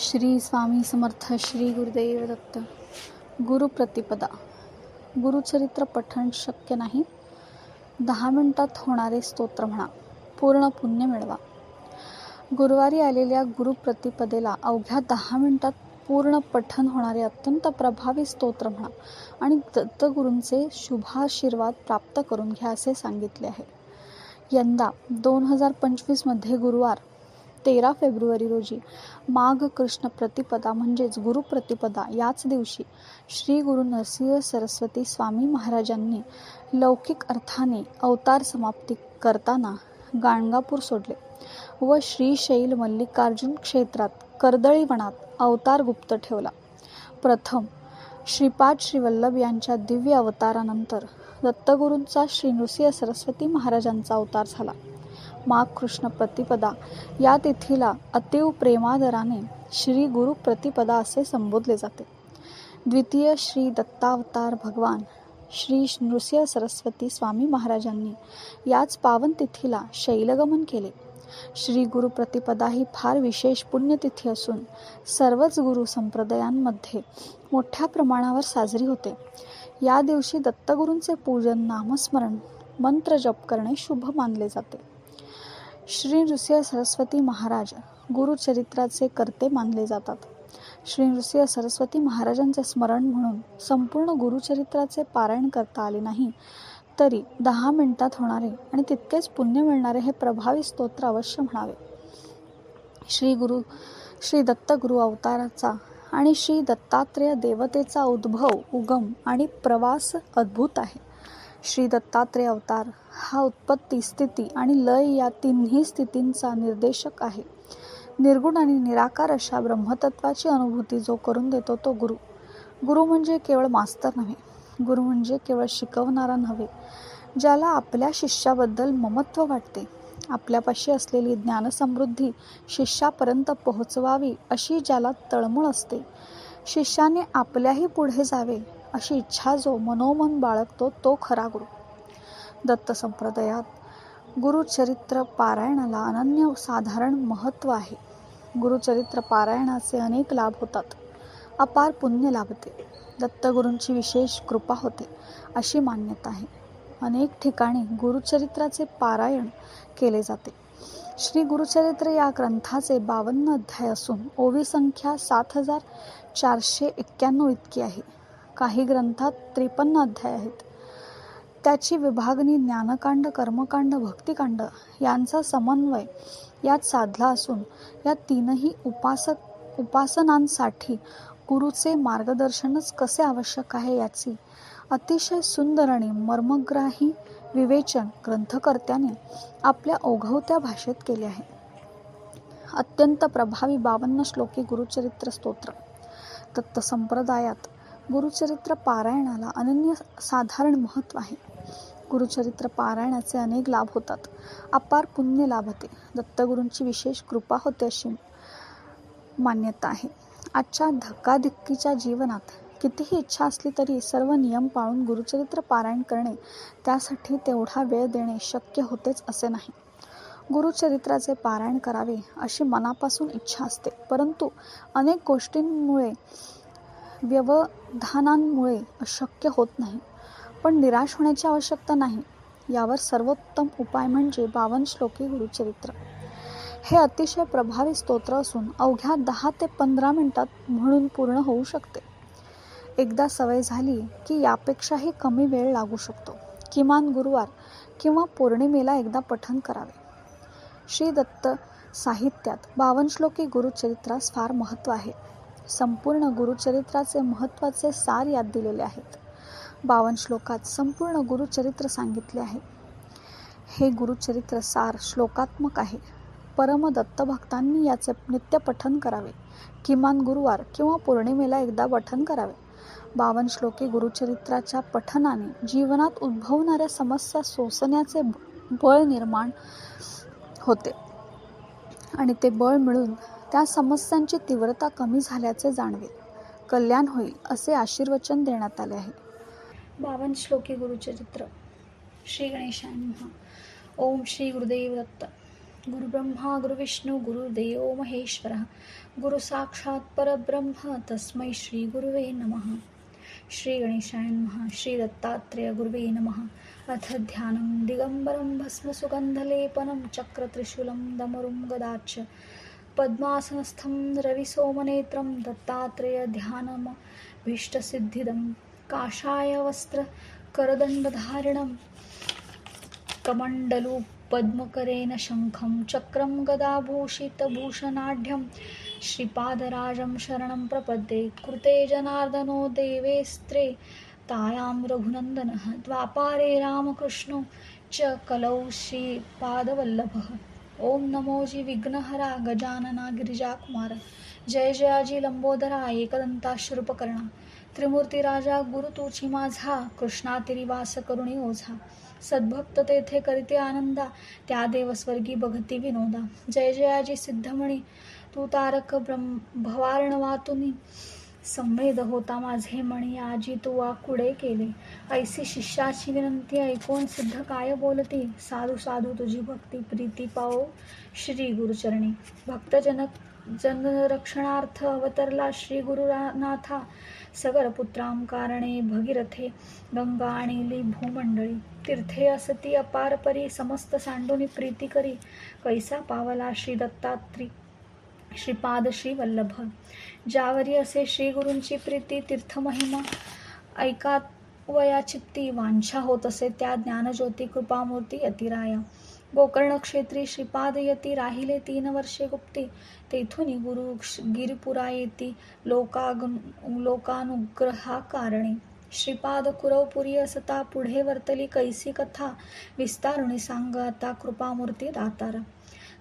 श्री स्वामी समर्थ श्री गुरुदेव दत्त. गुरुप्रतिपदा गुरुचरित्र पठण शक्य नाही. दहा मिनटात होणारे स्तोत्र म्हणा. पूर्ण पुण्य मिळवा. गुरुवारी आलेल्या गुरुप्रतिपदेला अवघ्या दहा मिनटात पूर्ण पठण होणारे अत्यंत प्रभावी स्तोत्र म्हणा आणि दत्तगुरूंचे शुभाशीर्वाद प्राप्त करून घ्या असे सांगितले आहे. यंदा दोन हजार पंचवीसमध्ये गुरुवार तेरा फेब्रुवारी रोजी माघ कृष्ण प्रतिपदा म्हणजेच गुरुप्रतिपदा याच दिवशी श्री गुरु नरसिंह सरस्वती स्वामी महाराजांनी लौकिक अर्थाने अवतार समाप्ती करताना गाणगापूर सोडले व श्रीशैल मल्लिकार्जुन क्षेत्रात कर्दळीवनात अवतार गुप्त ठेवला. प्रथम श्रीपाद श्रीवल्लभ यांच्या दिव्य अवतारानंतर दत्तगुरूंचा श्री नृसिंह सरस्वती महाराजांचा अवतार झाला. माघ कृष्ण प्रतिपदा या तिथीला अतीव प्रेमादराने श्री गुरु प्रतिपदा असे संबोधले जाते. द्वितीय श्री दत्तावतार भगवान श्री नृसिंह सरस्वती स्वामी महाराजांनी याच पावन तिथीला शैलगमन केले. श्री गुरु प्रतिपदा ही फार विशेष पुण्यतिथी असून सर्वच गुरु संप्रदायांमध्ये मोठ्या प्रमाणावर साजरी होते. या दिवशी दत्तगुरूंचे पूजन नामस्मरण मंत्र जप करणे शुभ मानले जाते. श्री नृसिंह सरस्वती महाराज गुरुचरित्राचे कर्ते मानले जातात. श्री नृसिंह सरस्वती महाराजांचे स्मरण म्हणून संपूर्ण गुरुचरित्राचे पारायण करता आले नाही तरी दहा मिनिटात होणारे आणि तितकेच पुण्य मिळणारे हे प्रभावी स्तोत्र अवश्य म्हणावे. श्री गुरु श्री दत्तगुरु अवताराचा आणि श्री दत्तात्रेय देवतेचा उद्भव उगम आणि प्रवास अद्भुत आहे. श्री दत्तात्रेय अवतार. हा उत्पत्ती स्थिती आणि लय या तिन्ही स्थितींचा निर्देशक आहे. निर्गुण आणि निराकार अशा ब्रह्मतत्वाची अनुभूती जो करून देतो तो गुरु. गुरु म्हणजे केवळ मास्तर नव्हे गुरु म्हणजे केवळ शिकवणारा नव्हे ज्याला आपल्या शिष्याबद्दल ममत्व वाटते. आपल्यापाशी असलेली ज्ञानसमृद्धी शिष्यापर्यंत पोहोचवावी अशी ज्याला तळमळ असते. शिष्याने आपल्याही पुढे जावे अशी इच्छा जो मनोमन बाळगतो तो खरा गुरु. दत्त संप्रदायात गुरुचरित्र पारायणाला अनन्य साधारण महत्त्व आहे. गुरुचरित्र पारायणाचे अनेक लाभ होतात. अपार पुण्य लाभते. दत्तगुरूंची विशेष कृपा होते अशी मान्यता आहे. अनेक ठिकाणी गुरुचरित्राचे पारायण केले जाते. श्री गुरुचरित्र या ग्रंथाचे बावन्न अध्याय असून ओवी संख्या सात हजार चारशे एक्क्याण्णव इतकी आहे. काही ग्रंथात त्रेपन्न अध्याय आहेत. त्याची विभागणी ज्ञानकांड कर्मकांड भक्तिकांड यांचा समन्वय यात साधला असून या तीनही उपासक उपासनांसाठी गुरुचे मार्गदर्शनच कसे आवश्यक आहे याची अतिशय सुंदर आणि मर्मग्राही विवेचन ग्रंथकर्त्याने आपल्या ओघवत्या भाषेत केले आहे. अत्यंत प्रभावी बावन्न श्लोकी गुरुचरित्र स्तोत्र दत्त संप्रदायात गुरुचरित्र पारायणाला अनन्य साधारण महत्त्व आहे. गुरुचरित्र पारायणाचे अनेक लाभ होतात. अपार पुण्य लाभते. दत्तगुरूंची विशेष कृपा होते अशी मान्यता आहे. आजच्या धक्काधिक्कीच्या जीवनात कितीही इच्छा असली तरी सर्व नियम पाळून गुरुचरित्र पारायण करणे त्यासाठी तेवढा वेळ देणे शक्य होतेच असे नाही. गुरुचरित्राचे पारायण करावे अशी मनापासून इच्छा असते. परंतु अनेक गोष्टींमुळे व्यवधानांमुळे अशक्य होत नाही. पण निराश होण्याची आवश्यकता नाही. यावर सर्वोत्तम उपाय म्हणजे बावन श्लोकी गुरुचरित्र. हे अतिशय प्रभावी स्तोत्र असून अवघ्या दहा ते पंधरा मिनिटात म्हणून पूर्ण होऊ शकते. एकदा सवय झाली की यापेक्षाही कमी वेळ लागू शकतो. किमान गुरुवार किंवा पौर्णिमेला एकदा पठन करावे. श्री दत्त साहित्यात बावन श्लोकी गुरुचरित्रास फार महत्त्व आहे. संपूर्ण गुरुचरित्राचे महत्त्वाचे सार यात दिलेले आहेत. बावन श्लोकात संपूर्ण गुरुचरित्र सांगितले आहे. हे गुरुचरित्र सार श्लोकात्मक आहे. परम दत्तभक्तांनी याचे नित्य पठन करावे. किमान गुरुवार किंवा पौर्णिमेला एकदा पठन करावे. बावन श्लोके गुरुचरित्राच्या पठनाने जीवनात उद्भवणाऱ्या समस्या सोसण्याचे बळ निर्माण होते. आणि ते बळ मिळून त्या समस्यांची तीव्रता कमी झाल्याचे जाणवेल. कल्याण होईल असे आशीर्वचन देण्यात आले आहे. बावन श्लोकी गुरुचरित्र श्री गणेशाय ओम श्री गुरुदेव दत्त. गुरुब्रह्मा गुरुविष्णू गुरुदेव महेश्वरः. गुरुसाक्षात् परब्रह्म तस्मै श्रीगुरुवे नमः. श्री गणेशाय नमः श्री दत्तात्रेय गुरुवे नमः. अथ ध्यानं दिगंबरं भस्मसुगन्धलेपनं चक्रत्रिशूलं दमरुं गदाच्च पद्मासनस्थं रविसोमनेत्रं दत्तात्रेय ध्यानमभीष्टसिद्धिदं काषाय वस्त्रकरदण्डधारिणं पद्मकरेण शङ्खं चक्रं गदाभूषितभूषणाढ्यं श्रीपादराजं शरणं प्रपद्ये कृते जनार्दनो देवेस्त्रे तायां रघुनन्दनः द्वापारे रामकृष्णो च कलौ श्रीपादवल्लभः। ॐ नमोजी विघ्नहरा गजानना गिरिजाकुमार जय जयाजी लंबोदरा एकदंता शृपकर्णा त्रिमूर्ती राजा गुरु तुची माझा कृष्णा तिरिवास करुणी ओझा. सद्भक्त तेथे करीते आनंदा त्या देवस्वर्गी बघती विनोदा. जय जयाजी सिद्धमणी तू तारक ब्रह्म भवार्णवातुनी संवेद होता माझे म्हणी. आजी तू वाकुडे केले? ऐसी शिष्याची विनंती ऐकून सिद्ध काय बोलती? साधू साधू तुझी भक्ती प्रीती पाओ श्री गुरुचरणी. भक्तजनक जनरक्षणार्थ अवतरला श्री गुरुनाथा. सगर पुत्राम कारणे भगीरथे गंगा आणिली भूमंडळी तीर्थे असती अपार परी समस्त सांडोनी प्रीती करी. कैसा पावला श्री दत्तात्री. श्रीपाद श्री वल्लभ ज्यावरी असे श्री गुरूंची प्रीती तीर्थमहिमा ऐकात वया चित्ती वांछा होत असे त्या ज्ञानज्योती कृपामूर्ती यतिराया. गोकर्ण क्षेत्री श्रीपाद यती राहिले तीन वर्षे गुप्ती. तेथून गुरु गिरिपुरा येती लोकाग लोकानुग्रहा कारणे श्रीपाद कुरवपुरी असता पुढे वर्तली कैसी कथा विस्तारुणी सांग आता कृपामूर्ती दातारा.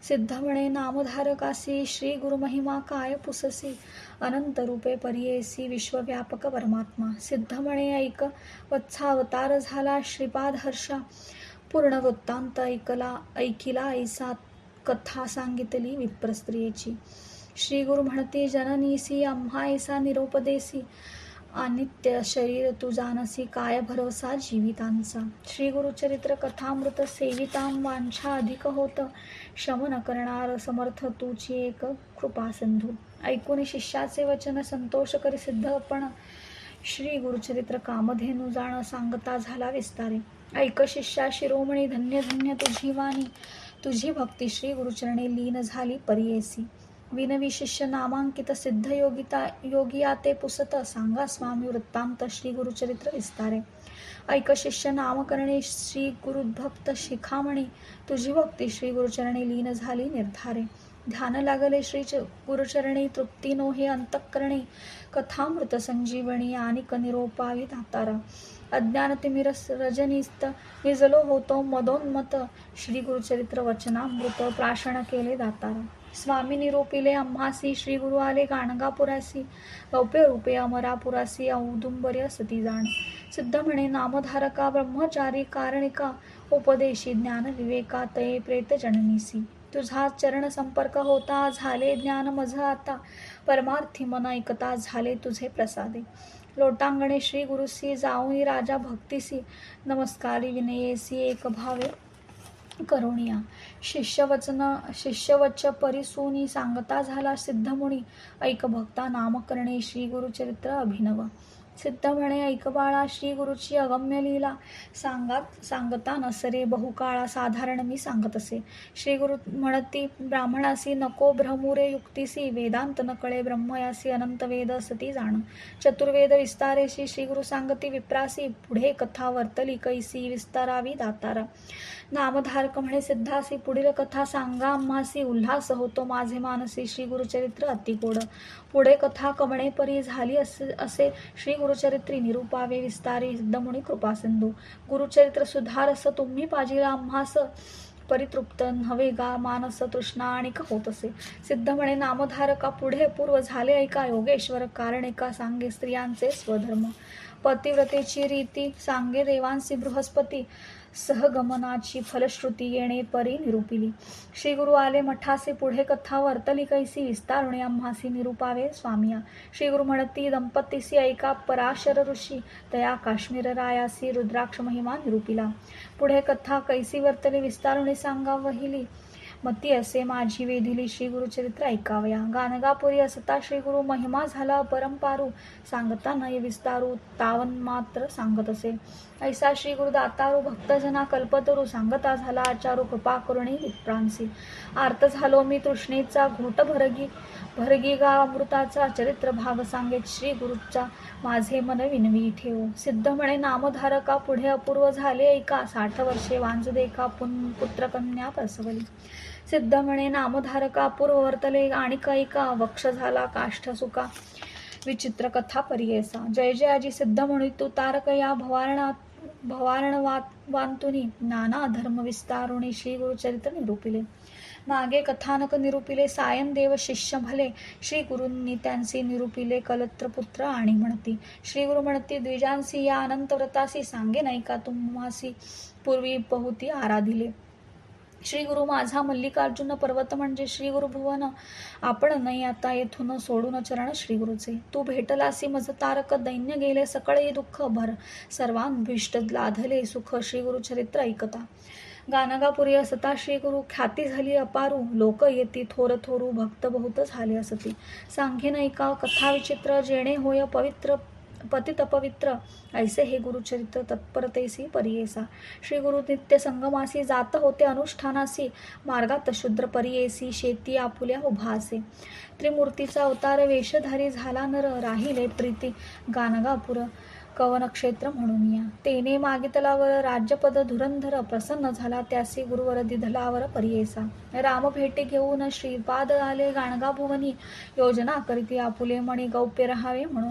सिद्ध म्हणे नामधारकासी श्री गुरुमहिमा काय पुससी? अनंत रूपे परियेसी विश्वव्यापक परमात्मा. सिद्ध म्हणे ऐक वत्सावतार झाला श्रीपाद हर्षा. पूर्ण वृत्तांत ऐकला ऐकिला ऐसा कथा सांगितली विप्रस्त्रियेची. श्री गुरु म्हणती जननीसी आम्हा ऐसा निरोपदेसी. अनित्य शरीर तू जानसी काय भरोसा जीवितांचा. श्री गुरुचरित्र कथामृत सेवितां वांछा अधिक होत. शमन करणार समर्थ तुची एक कृपा सिंधू. ऐकून शिष्याचे वचन संतोष करी सिद्ध पण. श्री गुरुचरित्र कामधेनू जाण सांगता झाला विस्तारे. ऐक शिष्या शिरोमणी धन्य धन्य तुझी वाणी. तुझी भक्ती श्री गुरुचरणे लीन झाली परियेसी. विनविशिष्य नामांकित सिद्ध योगिता योगिया ते पुसत सांगा स्वामी वृत्तांत श्री गुरुचरित्र विस्तारे. ऐक शिष्य नामकरणे श्री गुरुभक्त शिखामणी. तुझी भक्ती श्री गुरुचरणी लीन झाली निर्धारे. ध्यान लागले श्री गुरुचरणी तृप्ती नोहे अंतकरणी. कथामृत संजीवनी आणि कनिरोपावी दातारा. अज्ञानतिमिरस रजनीस्त निजलो होतो मदोन्मत. श्री गुरुचरित्र वचनामृत प्राशन केले दातारा. स्वामी निरोपिले आम्हासी श्री गुरु आले गाणगापुरासी गौप्य रूपे अमरापुरासी औदुंबर्य सती जाण. सिद्ध म्हणे नामधारका ब्रह्मचारी कारणिका उपदेशी ज्ञान विवेका तये प्रेत जननीसी. तुझा चरण संपर्क होता झाले ज्ञान मझ आता. परमार्थी मन ऐकता झाले तुझे प्रसादे. लोटांगणे श्री गुरुसी जाऊनी राजा भक्तीसी. नमस्कारी विनयेसी एक भावे. करुणिया. शिष्यवचन शिष्यवच्च परिसूनी सांगता झाला सिद्धमुनी. ऐक भक्ता नामकरणे श्री गुरुचरित्र अभिनव. सिद्ध म्हणे ऐक बाळा श्री गुरुची अगम्य लीला. सांगात सांगता नसरे बहुकाळा साधारण मी सांगत असे. श्री गुरु म्हणती ब्राह्मणासी नको भ्रमुरे युक्तीसी वेदांत नकळे ब्रह्मयासी अनंत वेद सती जाण. चतुर्वेद विस्तारेशी श्री गुरु सांगती विप्रासी पुढे कथा वर्तली कैसी विस्तारावी दातारा. नामधारक म्हणे सिद्धासी पुढील कथा सांगा आम्हासी उल्हास होतो माझे मानसी श्री गुरुचरित्र अतिकोड. पुढे कथा कवणे परी झाली असे असे श्री गुरुचरित्री निरूपावे विस्तारी सिद्धमुनी कृपासिंधू. गुरुचरित्र गुरुचरित्र सुधारस तुम्ही पाजिला आम्हास परितृप्त नव्हे गा मानस तृष्णा आणि होत असे. सिद्ध म्हणे नामधारका पुढे पूर्व झाले ऐका योगेश्वर कारण एका सांगे स्त्रियांचे स्वधर्म. पतिव्रतेची रीती सांगे देवांसी बृहस्पती सहगमनाची फलश्रुती येणे परी निरूपिली. श्री गुरु आले मठासे पुढे कथा वर्तली कैसी विस्तारुणे आम्हासी निरूपावे स्वामिया. श्री गुरु म्हणती दंपतीसी ऐका पराशर ऋषी तया काश्मीर रायासी रुद्राक्ष महिमा निरूपिला. पुढे कथा कैसी वर्तली विस्तारुणे सांगा वहिली. मती असे माझी वेधिली श्री गुरुचरित्र ऐकावया गाणगापुरी असता श्री गुरु महिमा झाला परंपारू सांगता नये विस्तारू तावन मात्र सांगत असे. ऐसा श्री गुरु दातारू भक्तजना कल्पतरू सांगता झाला आचारू कृपा करुणी विप्रांसी आर्त झालो मी तृष्णेचा घोट भरगी भरगीगा अमृताचा चरित्र भाग सांगेत श्री गुरुचा माझे मन विनवी ठेव. सिद्ध म्हणे नामधारका पुढे अपूर्व झाले ऐका साठ वर्षे वांज देखा पुन पुत्रकन्या प्रसवली सिद्ध म्हणे नामधारका अपूर्व वर्तले आणि कैका. वक्ष झाला काष्ठ सुका. विचित्र कथा परियेसा. जय जय आजी सिद्ध म्हणू तू तारक या भवारणात भवारण वांतुनी नाना धर्म विस्तारुणी श्री गुरुचरित्र निरूपिले. मागे कथानक निरूपिले सायन देव शिष्य भले. श्री गुरूंनी त्यांची निरूपिले कलत्रपुत्र आणि म्हणती. श्री गुरु म्हणती द्विजांसी या अनंत व्रतासी सांगे नाही का तुम्हासी? पूर्वी बहुती आराधिले. श्री गुरु माझा मल्लिकार्जुन पर्वत म्हणजे श्री गुरु भुवन. आपण नाही आता येथून सोडून चरण श्री गुरुचे तू भेटलासी मज तारक दैन्य गेले सकळे दुःख भर. सर्वांभीष्ट लाधले सुख श्री गुरु चरित्र ऐकता. गानगापुरी असता श्री गुरु ख्याती झाली अपारू. लोक येती थोर थोरू भक्त बहुत झाले असती. सांगे ऐका कथा विचित्र जेणे होय पवित्र पतित पवित्र. ऐसे हे गुरुचरित्र तत्परतेसी परियेसा. श्री गुरु नित्य संगमासी जात होते अनुष्ठानासी. मार्गात शूद्र परियेसी शेती आपुल्या उभासे. त्रिमूर्तीचा अवतार वेशधारी झाला नर. राहिले प्रीती. गानगापुर कवनक्षेत्र म्हणून या. तेने मागितलावर राज्यपद धुरंधर प्रसन्न झाला त्यासी गुरुवर दिधलावर परियेसा. राम भेटे घेऊन श्रीपाद आले गाणगा भुवनी योजना करीती आपुले मणी गौप्य रहावे म्हणून